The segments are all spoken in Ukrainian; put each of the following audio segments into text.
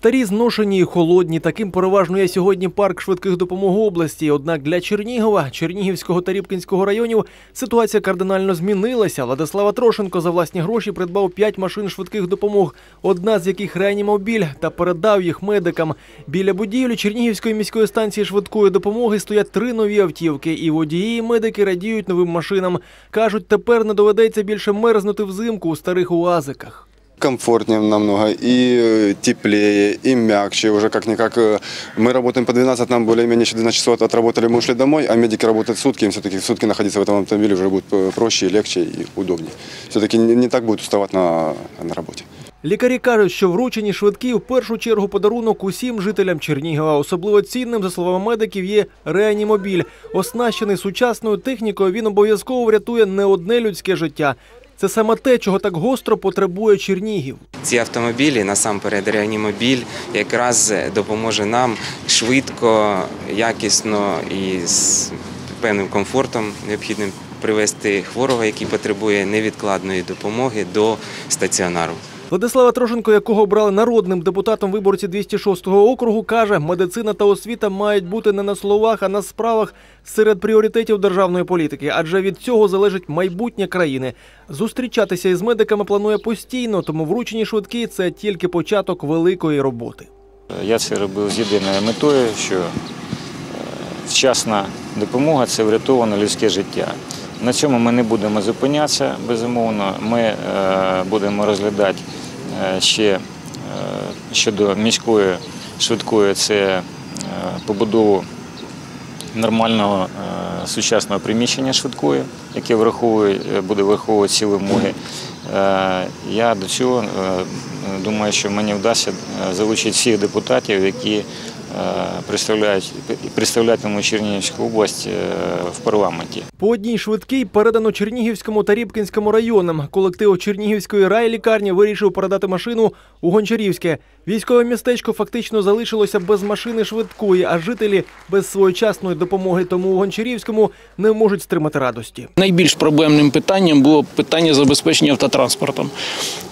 Старі, зношені і холодні. Таким переважно є сьогодні парк швидких допомог області. Однак для Чернігова, Чернігівського та Рібкінського районів ситуація кардинально змінилася. Владислава Трошенко за власні гроші придбав п'ять машин швидких допомог, одна з яких реанімобіль, та передав їх медикам. Біля будівлі Чернігівської міської станції швидкої допомоги стоять три нові автівки, і водії і медики радіють новим машинам. кажуть, тепер не доведеться більше мерзнути взимку у старих уазиках комфортнее намного, и э, теплее, и мягче. Уже как-никак э, мы работаем по 12, нам более-менее еще 12 часов отработали, мы ушли домой, а медики работают сутки, им все-таки сутки находиться в этом автомобиле уже будет э, проще, легче и удобнее. Все-таки не, не так будет уставать на, на работе. Лікарі кажуть, що вручені швидкі в першу чергу подарунок усім жителям Чернігова. Особливо цінним, за словами медиків, є реанімобіль. Оснащений сучасною технікою, він обов'язково врятує не одне людське життя. Це саме те, чого так гостро потребує Чернігів. Ці автомобілі, насамперед реанімобіль, якраз допоможе нам швидко, якісно і з певним комфортом необхідним привести хворого, який потребує невідкладної допомоги до стаціонару. Владислава Трошенко, якого обрали народним депутатом виборці 206-го округу, каже, медицина та освіта мають бути не на словах, а на справах серед пріоритетів державної політики, адже від цього залежить майбутнє країни. Зустрічатися із медиками планує постійно, тому вручені швидкі це тільки початок великої роботи. Я це робив з єдиною метою, що е, вчасна допомога це врятоване людське життя. На цьому ми не будемо зупинятися, безумовно. Ми е, будемо розглядати ще е, щодо міської швидкої це е, побудову нормального е, сучасного приміщення швидкої, яке враховує, е, буде враховувати ці вимоги. Е, Я до цього е, думаю, що мені вдасться е, залучити всіх депутатів, які е, представляють представлятимуть Чернігівську область е, в парламенті. По одній швидкій передано Чернігівському та Рібкінському районам. Колектив Чернігівської райлікарні вирішив передати машину у Гончарівське. Військове містечко фактично залишилося без машини швидкої, а жителі без своєчасної допомоги. Тому у Гончарівському не можуть стримати радості. Найбільш проблемним питанням було питання забезпечення автотранспортом.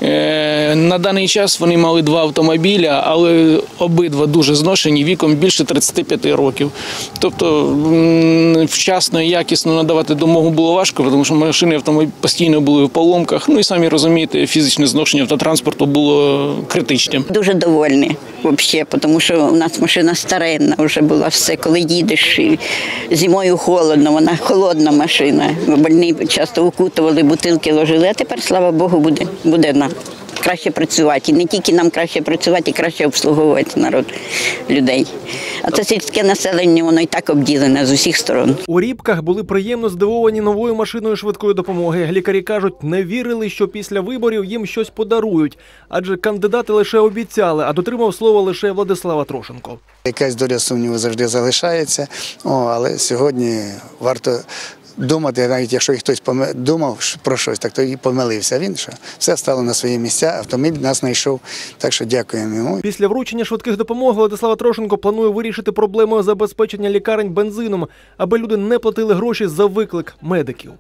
Е, На даний час вони мали два автомобіля, але обидва дуже зношені віком більше 35 років. Тобто вчасно і якісно надавати допомогу було важко, тому що машини автомобілі постійно були в поломках. Ну і самі розумієте, фізичне зношення автотранспорту було критичним. Дуже довольні взагалі, тому що у нас машина старенна вже була все. Коли їдеш зимою холодно, вона холодна машина. Больні часто укутували, бутилки ложили, а тепер, слава Богу, буде, буде нам краще працювати. І не тільки нам краще працювати, і краще обслуговувати народ людей. А це сільське населення, воно і так обділене з усіх сторон. У Рібках були приємно здивовані новою машиною швидкої допомоги. Лікарі кажуть, не вірили, що після виборів їм щось подарують, адже кандидати лише обіцяли, а дотримав слово лише Владислава Трошенко. Якась доля сумніву завжди залишається, О, але сьогодні варто думати, навіть якщо хтось думав про щось, так то і помилився. Він що все стало на свої місця, автомобіль нас знайшов. Так що дякуємо йому. Після вручення швидких допомог Владислава Трошенко планує вирішити проблему забезпечення лікарень бензином, аби люди не платили гроші за виклик медиків.